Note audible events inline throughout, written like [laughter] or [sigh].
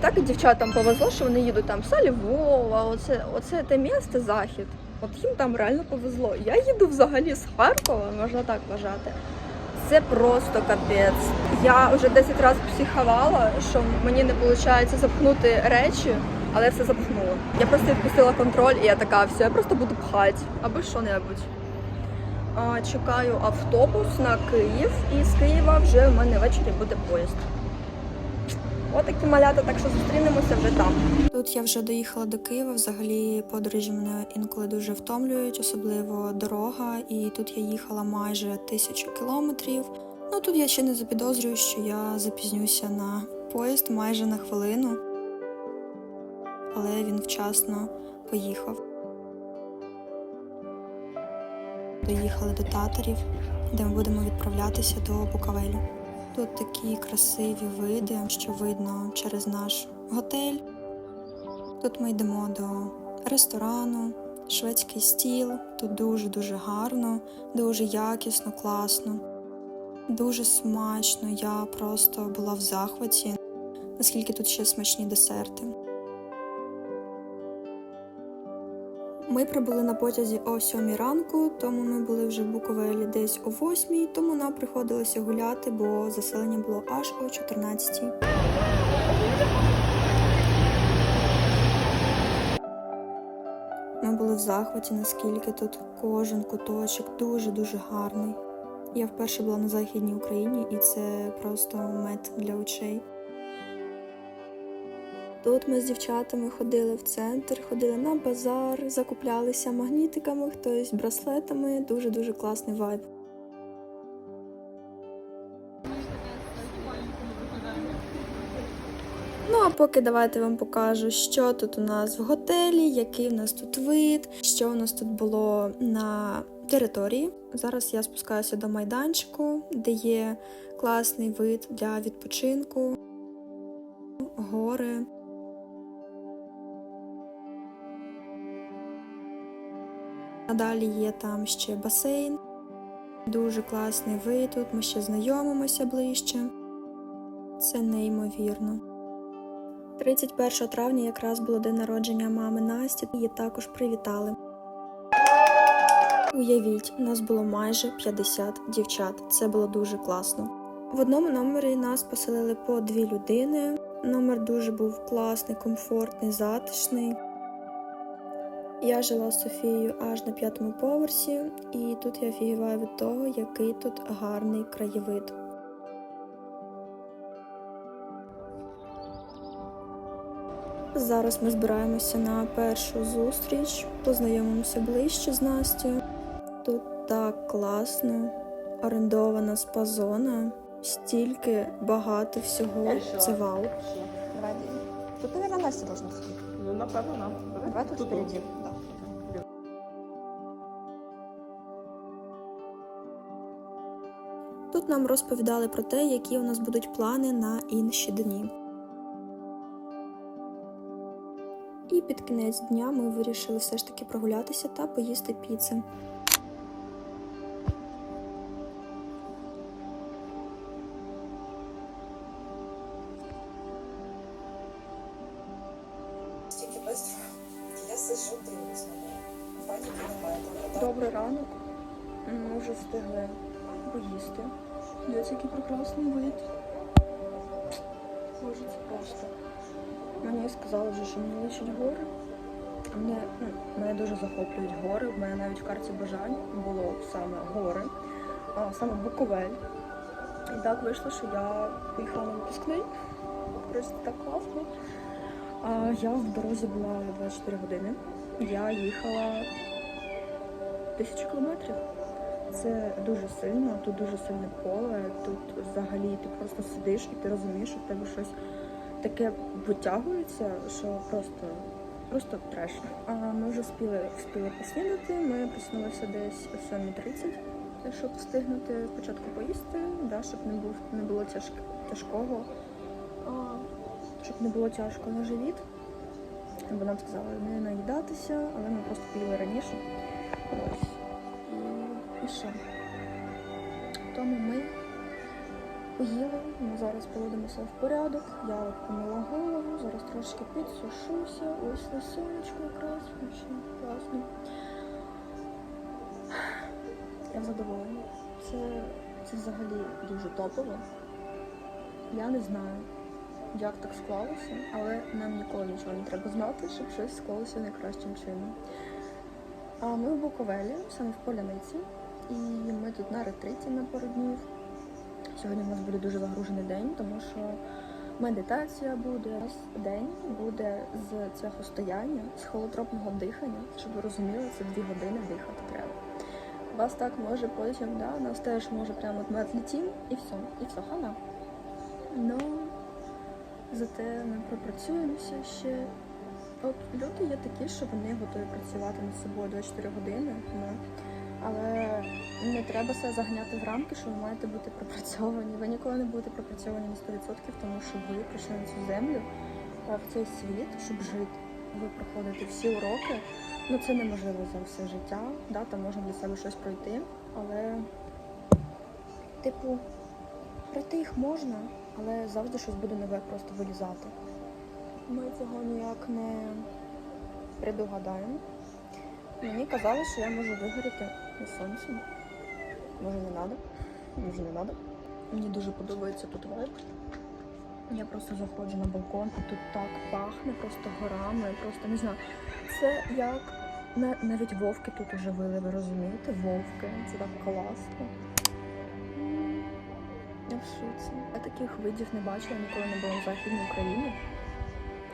Так і дівчатам повезло, що вони їдуть там Салі Львова, оце, оце те місто захід. От їм там реально повезло. Я їду взагалі з Харкова, можна так вважати. Це просто капець. Я вже 10 разів психувала, що мені не виходить запхнути речі, але я все запхнула. Я просто відпустила контроль і я така, все, я просто буду пхати або що-небудь. Чекаю автобус на Київ, і з Києва вже в мене ввечері буде поїзд. Отакі малята, так що зустрінемося вже там. Тут я вже доїхала до Києва. Взагалі подорожі мене інколи дуже втомлюють, особливо дорога. І тут я їхала майже тисячу кілометрів. Ну тут я ще не запідозрюю, що я запізнюся на поїзд майже на хвилину, але він вчасно поїхав. Доїхали до татарів, де ми будемо відправлятися до Букавелю. Тут такі красиві види, що видно через наш готель. Тут ми йдемо до ресторану, шведський стіл. Тут дуже-дуже гарно, дуже якісно, класно, дуже смачно. Я просто була в захваті, наскільки тут ще смачні десерти. Ми прибули на потязі о 7 ранку, тому ми були вже в Буковелі десь о 8, тому нам приходилося гуляти, бо заселення було аж о 14. Ми були в захваті, наскільки тут кожен куточок дуже-дуже гарний. Я вперше була на Західній Україні, і це просто мед для очей. Тут ми з дівчатами ходили в центр, ходили на базар, закуплялися магнітиками, хтось браслетами. Дуже-дуже класний вайб. Ну а поки давайте вам покажу, що тут у нас в готелі, який у нас тут вид, що у нас тут було на території. Зараз я спускаюся до майданчику, де є класний вид для відпочинку, гори. А далі є там ще басейн. Дуже класний вид тут. Ми ще знайомимося ближче. Це неймовірно. 31 травня якраз було день народження мами Насті, її також привітали. Уявіть, нас було майже 50 дівчат. Це було дуже класно. В одному номері нас поселили по дві людини. Номер дуже був класний, комфортний, затишний. Я жила з Софією аж на п'ятому поверсі, і тут я офігіваю від того, який тут гарний краєвид. Зараз ми збираємося на першу зустріч, познайомимося ближче з Настю. Тут так класно, орендована спа-зона, стільки багато всього. Це вау. Тут, мабуть, Настя должна сидіти. Ну, напевно, нам. Давай тут впереді. Тут нам розповідали про те, які у нас будуть плани на інші дні. І під кінець дня ми вирішили все ж таки прогулятися та поїсти піци. Я сиджу, дивлюсь на неї. Паніки немає. Добрий ранок. Ми вже встигли поїсти. Дивіться, який прекрасний вид. Боже, це просто. Мені сказали вже, що мені личать гори. Мене, ну, мене дуже захоплюють гори. У мене навіть в карті бажань було саме гори, а саме Буковель. І так вийшло, що я поїхала на випускний. Просто так класно. А я в дорозі була 24 години. Я їхала тисячу кілометрів. Це дуже сильно, тут дуже сильне поле, тут взагалі ти просто сидиш і ти розумієш, що в тебе щось таке витягується, що просто, просто треш. А ми вже спіли, встигли поснідати, ми проснулися десь о 7.30, щоб встигнути спочатку поїсти, да, щоб не, був, не було тяжк, тяжкого, щоб не було тяжко на живіт. Бо нам сказали не наїдатися, але ми просто поїли раніше. Ось. І? Тому ми поїли, ми зараз приводимося в порядок. Я от помила голову, зараз трошки підсушуся. Ось на сонечко якраз. Вообще класно. Я задоволена. Це, це взагалі дуже топово. Я не знаю, як так склалося, але нам ніколи нічого не треба знати, щоб щось склалося найкращим чином. А ми в Буковелі, саме в Поляниці, і ми тут на ретриті на пару днів. Сьогодні у нас буде дуже загружений день, тому що медитація буде. У нас день буде з цього стояння, з холотропного дихання, щоб ви розуміли, це дві години дихати треба. Вас так може потім, да, нас теж може прямо от ми відлетім і все, і все, хана. Ну, зате ми пропрацюємося ще. От люди є такі, що вони готові працювати над собою 24 години, ну, але не треба себе заганяти в рамки, що ви маєте бути пропрацьовані. Ви ніколи не будете пропрацьовані на 100%, тому що ви прийшли на цю землю, а, в цей світ, щоб жити. Ви проходите всі уроки. Ну це неможливо за все життя. Да, там можна для себе щось пройти, але, типу, пройти їх можна, але завжди щось буде нове просто вилізати. Ми цього ніяк не предугадаємо. Мені казали, що я можу вигоріти на сонці. Може не треба, може не треба. Мені дуже подобається тут вайб. Я просто заходжу на балкон і тут так пахне просто горами, просто не знаю. Це як навіть вовки тут уже вили, ви розумієте? Вовки. Це так класно. Я в шоці. Я таких видів не бачила, ніколи не була в Західній Україні.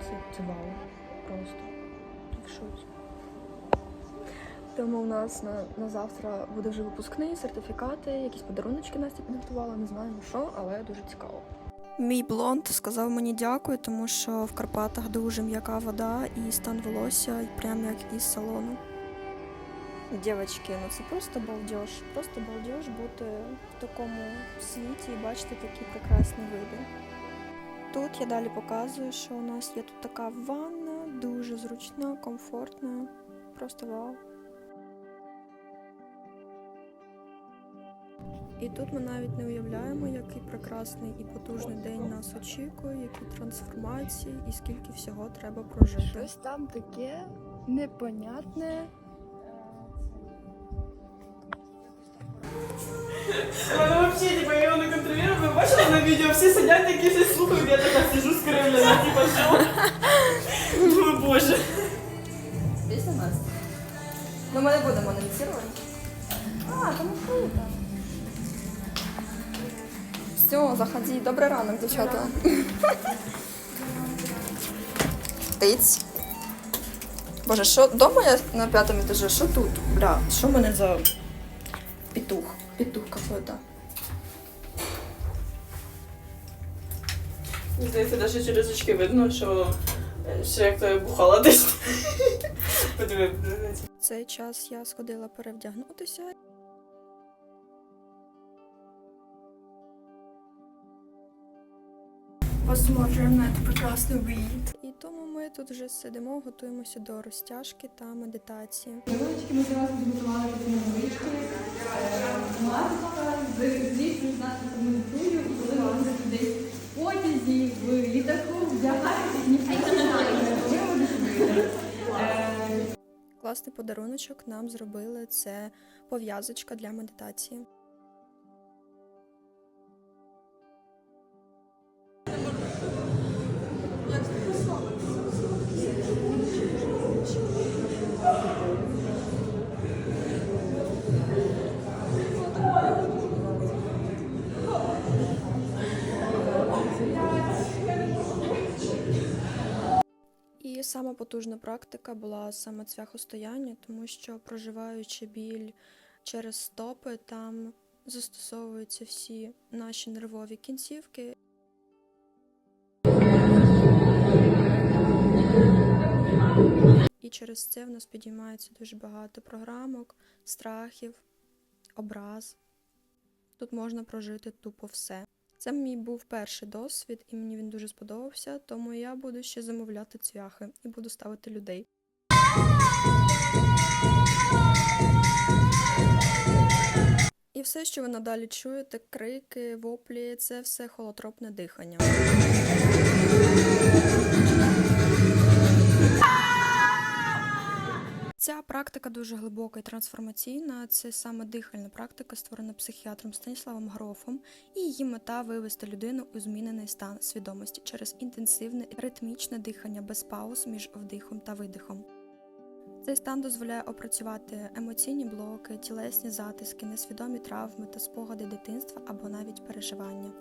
Це, це вау. Просто. Я в шоці. Тому у нас на, на завтра буде вже випускний, сертифікати, якісь подаруночки Настя підготувала, не знаємо що, але дуже цікаво. Мій блонд сказав мені дякую, тому що в Карпатах дуже м'яка вода і стан волосся прям як із салону. Дівчатки, ну це просто балдеж. Просто балдеж бути в такому світі і бачити такі прекрасні види. Тут я далі показую, що у нас є тут така ванна, дуже зручна, комфортна. Просто вау. І тут ми навіть не уявляємо, який прекрасний і потужний день нас очікує, які трансформації і скільки всього треба прожити. Щось там таке непонятне. Вона вообще, типа, я його не контролюю, ви бачили на відео, всі сидять такі щось слухають, я така сижу скривлена, типа, що? Думаю, боже. Після нас. Ну, ми не будемо аналізувати. Все, заходи. Добрий ранок, дівчата. Тиць. Боже, що дома я на п'ятому етажі, що тут? Бля, що мене за петух? Петух какой-то. Здається, навіть через очки видно, що ще як то я бухала десь. [laughs] В цей час я сходила перевдягнутися. Посмотрим на цей прекрасний вид. І тому ми тут вже сидимо, готуємося до розтяжки та медитації. Невеличкі ми зараз підготували такі невеличкі маска з звісно знати коментую, і коли вам десь в потязі, в літаку вдягаєтесь, ніхто не знає, коли ви вийдете. Класний подаруночок нам зробили це пов'язочка для медитації. Сама потужна практика була саме цвяхостояння, тому що проживаючи біль через стопи, там застосовуються всі наші нервові кінцівки. І через це в нас підіймається дуже багато програмок, страхів, образ. Тут можна прожити тупо все. Це мій був перший досвід, і мені він дуже сподобався, тому я буду ще замовляти цвяхи і буду ставити людей. І все, що ви надалі чуєте, крики, воплі, це все холотропне дихання. Практика дуже глибока і трансформаційна. Це саме дихальна практика, створена психіатром Станіславом Грофом, і її мета вивести людину у змінений стан свідомості через інтенсивне ритмічне дихання без пауз між вдихом та видихом. Цей стан дозволяє опрацювати емоційні блоки, тілесні затиски, несвідомі травми та спогади дитинства або навіть переживання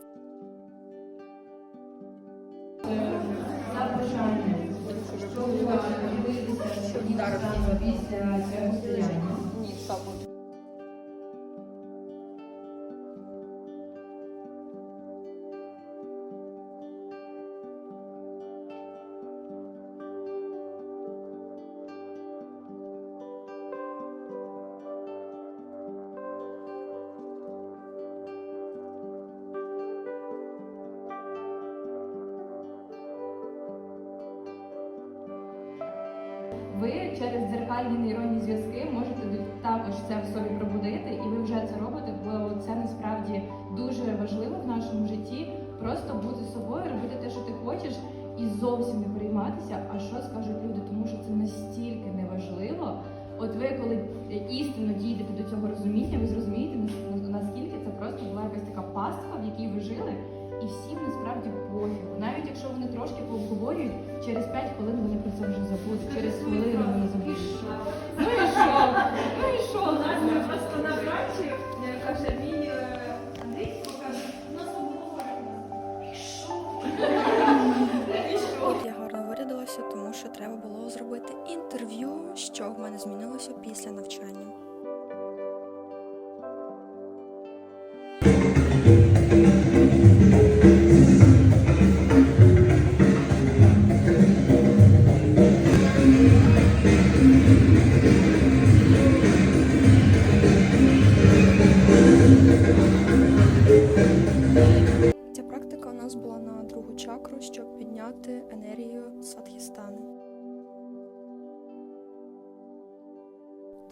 від арабського. Ні, що буде. Через дзеркальні нейронні зв'язки можете також це в собі пробудити, і ви вже це робите, бо це насправді дуже важливо в нашому житті. Просто бути собою, робити те, що ти хочеш, і зовсім не перейматися, а що скажуть люди, тому що це настільки неважливо. От ви, коли істинно дійдете до цього розуміння, ви зрозумієте наскільки це просто була якась така пастка, в якій ви жили, і всім насправді пофігу. Навіть якщо вони трошки пообговорюють, через 5 хвилин вони про це вже забудуть, через хвилину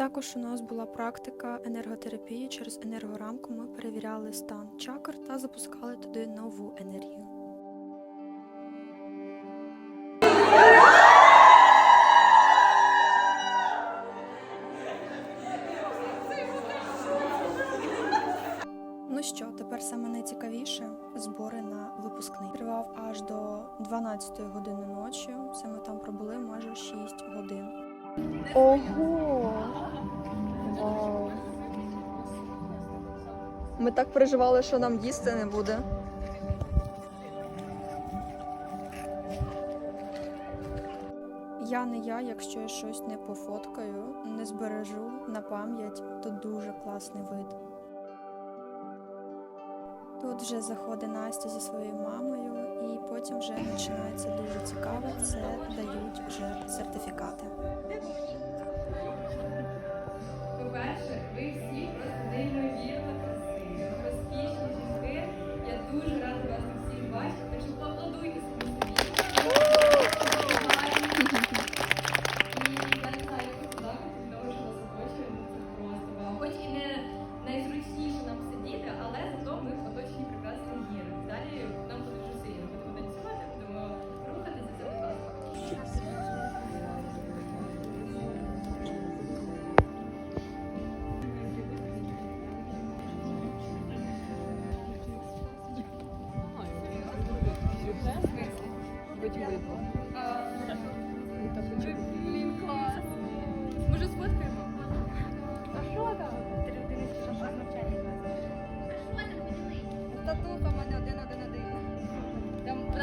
Також у нас була практика енерготерапії через енергорамку. Ми перевіряли стан чакр та запускали туди нову енергію. Ну що, тепер саме найцікавіше збори на випускний. Тривав аж до 12 години ночі. Ми там пробули майже 6 годин. Ого! Ми так переживали, що нам їсти не буде. Я не я, якщо я щось не пофоткаю, не збережу на пам'ять, то дуже класний вид. Тут вже заходить Настя зі своєю мамою, і потім вже починається дуже цікаво. Це дають вже сертифікати. По-перше, ви всі просто неймовірно дуже рада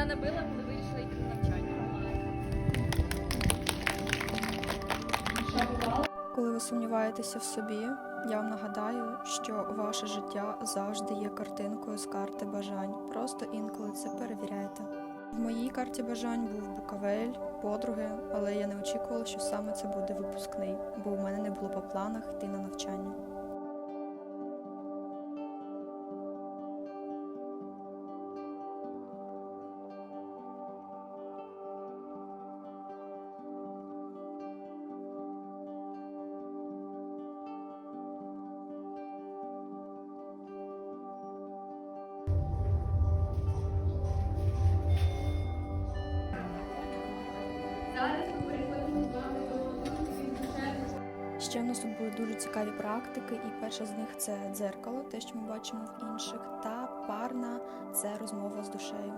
набила, коли вирішила йти на навчання. Коли ви сумніваєтеся в собі, я вам нагадаю, що ваше життя завжди є картинкою з карти бажань. Просто інколи це перевіряйте. В моїй карті бажань був Буковель, подруги, але я не очікувала, що саме це буде випускний, бо у мене не було по планах йти на навчання. Нас тут були дуже цікаві практики, і перша з них це дзеркало, те, що ми бачимо в інших, та парна це розмова з душею.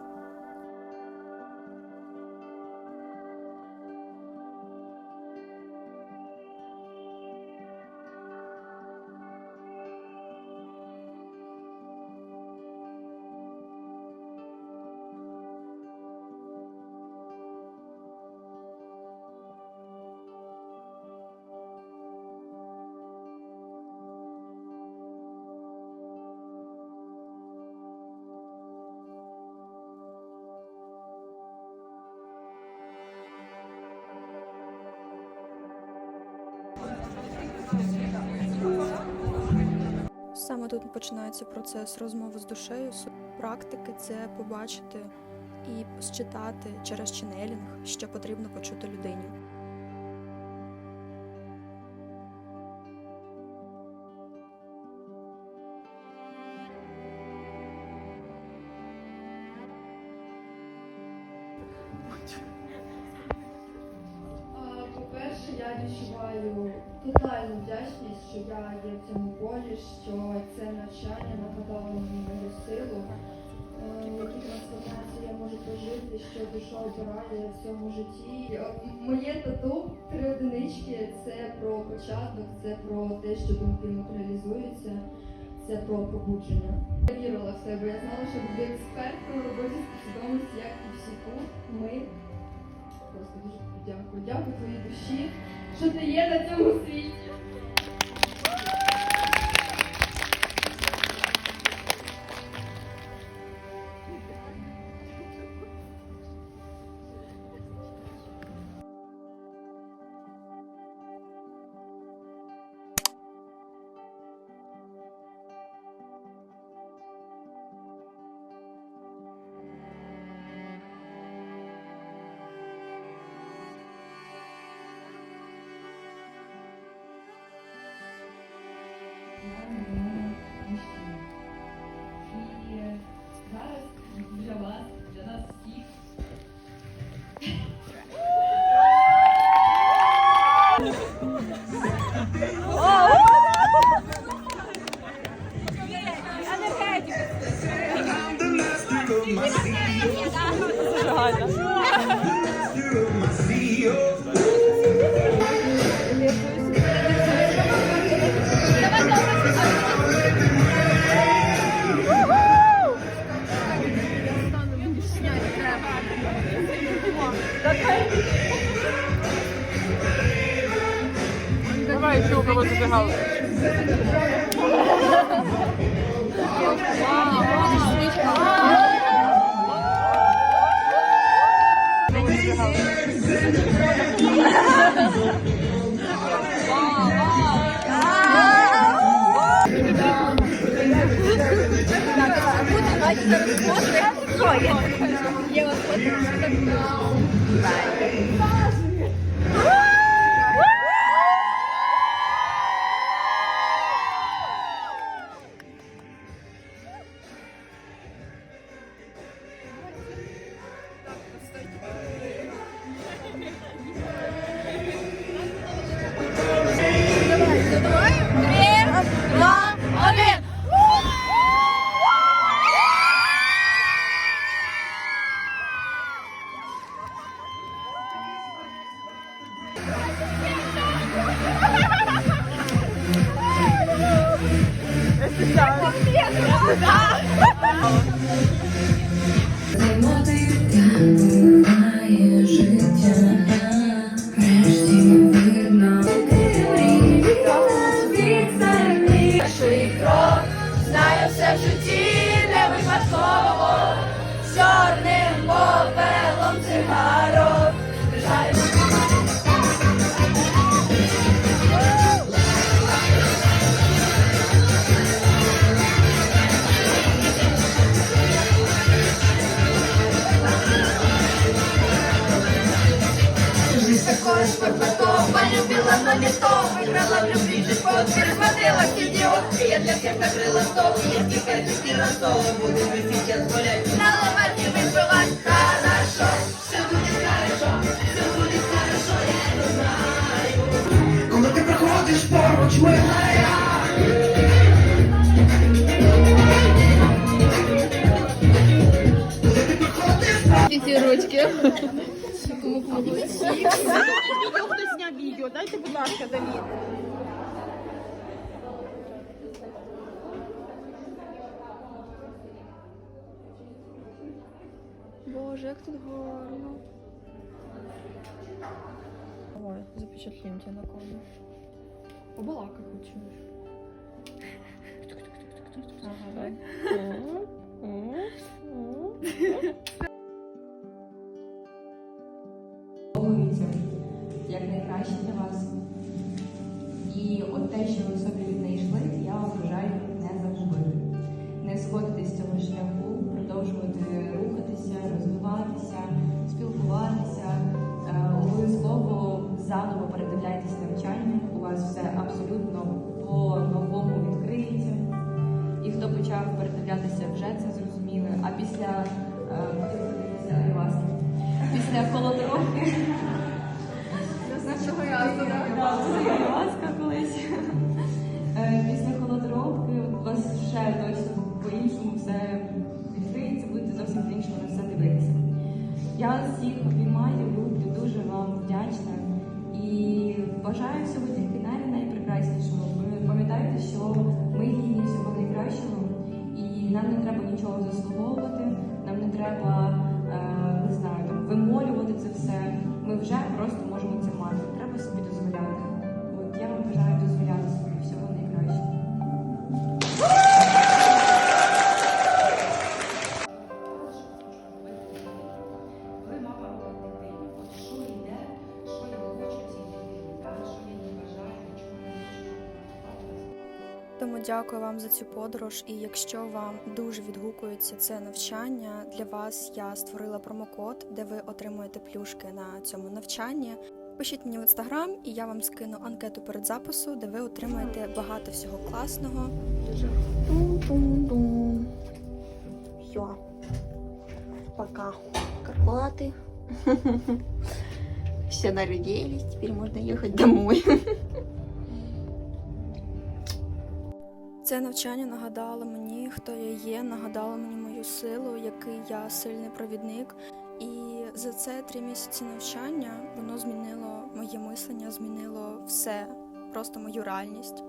Починається процес розмови з душею. Практики це побачити і считати через ченелінг, що потрібно почути людині. А, я відчуваю тотальну вдячність, що я є в цьому полі, що це навчання нагадало мені мою силу, е, які трансформації я можу прожити, що душа обирає в цьому житті. Е, Моє тату три одинички це про початок, це про те, що думки матеріалізуються, це про пробудження. Я вірила в себе, я знала, що буду експертом у роботі з підсвідомості, як і всі тут. Ми Просто дуже тобі дякую. Дякую твоїй душі, що ти є на цьому світі. Перший крок, знаю все в житті не випадково, чорним попелом цигарок. Жаль, Жизнь Ясно мечтом играла в любви джекпот Пересмотрела все девушки, я для всех накрыла стол И если хочу пирожного, буду сейчас гулять. Стала марки выпивать хорошо. Все будет хорошо, все будет хорошо, я это знаю. Когда ты проходишь поруч, милая Пятерочки. Дайте, будь ласка, Давід. Боже, як тут гарно. Давай, запечатлім тебе на камеру. Побалакай хочу. Ага, давай. Як найкраще для вас. І от те, що ви собі віднайшли, я вам бажаю не загубити. Не сходити з цього шляху, продовжувати рухатися, розвиватися, спілкуватися. Е, Обов'язково заново передивляйтесь навчання. У вас все абсолютно по-новому відкриється. І хто почав передивлятися, вже це зрозуміли. А після е, після Айваски, після холодоровки. Нашого ласка колись. Е, Після холодоровки у вас ще точно по-іншому все відкриється, будете зовсім по-іншому на все дивитися. Я всіх обіймаю, люблю, дуже вам вдячна і бажаю всього тільки най- найпрекраснішого. Пам'ятайте, що ми гідні всього найкращого, і нам не треба нічого заслуговувати, нам не треба не знаю, там, вимолювати це все. Ми вже просто можемо це мати. Треба собі дозволяти. От я вам бажаю дозволяти собі всього найкращого. Дякую вам за цю подорож. І якщо вам дуже відгукується це навчання, для вас я створила промокод, де ви отримуєте плюшки на цьому навчанні. Пишіть мені в інстаграм, і я вам скину анкету перед запису, де ви отримаєте багато всього класного. Все. Пока. Карпаты. [laughs] Все нарядились, теперь можно ехать домой. [laughs] Це навчання нагадало мені, хто я є, нагадало мені мою силу, який я сильний провідник. І за це три місяці навчання воно змінило моє мислення, змінило все, просто мою реальність.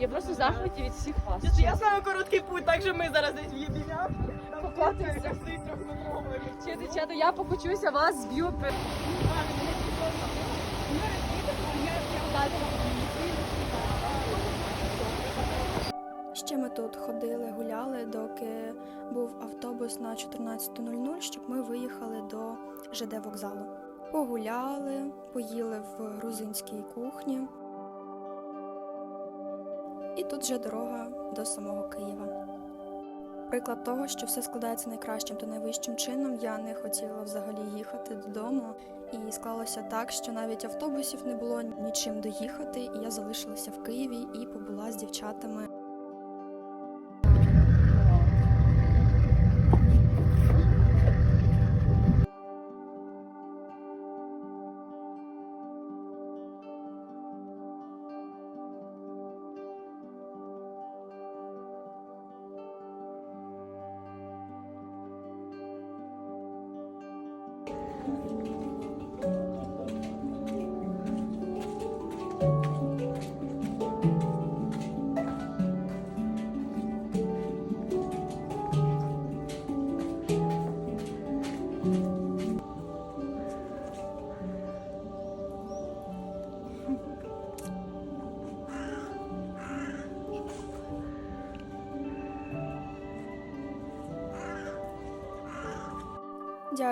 Я просто в захваті від всіх вас. Я знаю короткий путь, так що ми зараз десь. Покладемося. Чи дівчата, я покучуся, вас зб'ють. Ще ми тут ходили, гуляли, доки був автобус на 14.00, щоб ми виїхали до ЖД вокзалу. Погуляли, поїли в грузинській кухні. І тут вже дорога до самого Києва. Приклад того, що все складається найкращим та найвищим чином, я не хотіла взагалі їхати додому. І склалося так, що навіть автобусів не було нічим доїхати, і я залишилася в Києві і побула з дівчатами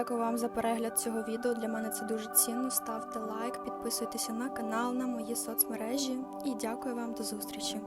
Дякую вам за перегляд цього відео. Для мене це дуже цінно. Ставте лайк, підписуйтеся на канал, на мої соцмережі і дякую вам до зустрічі.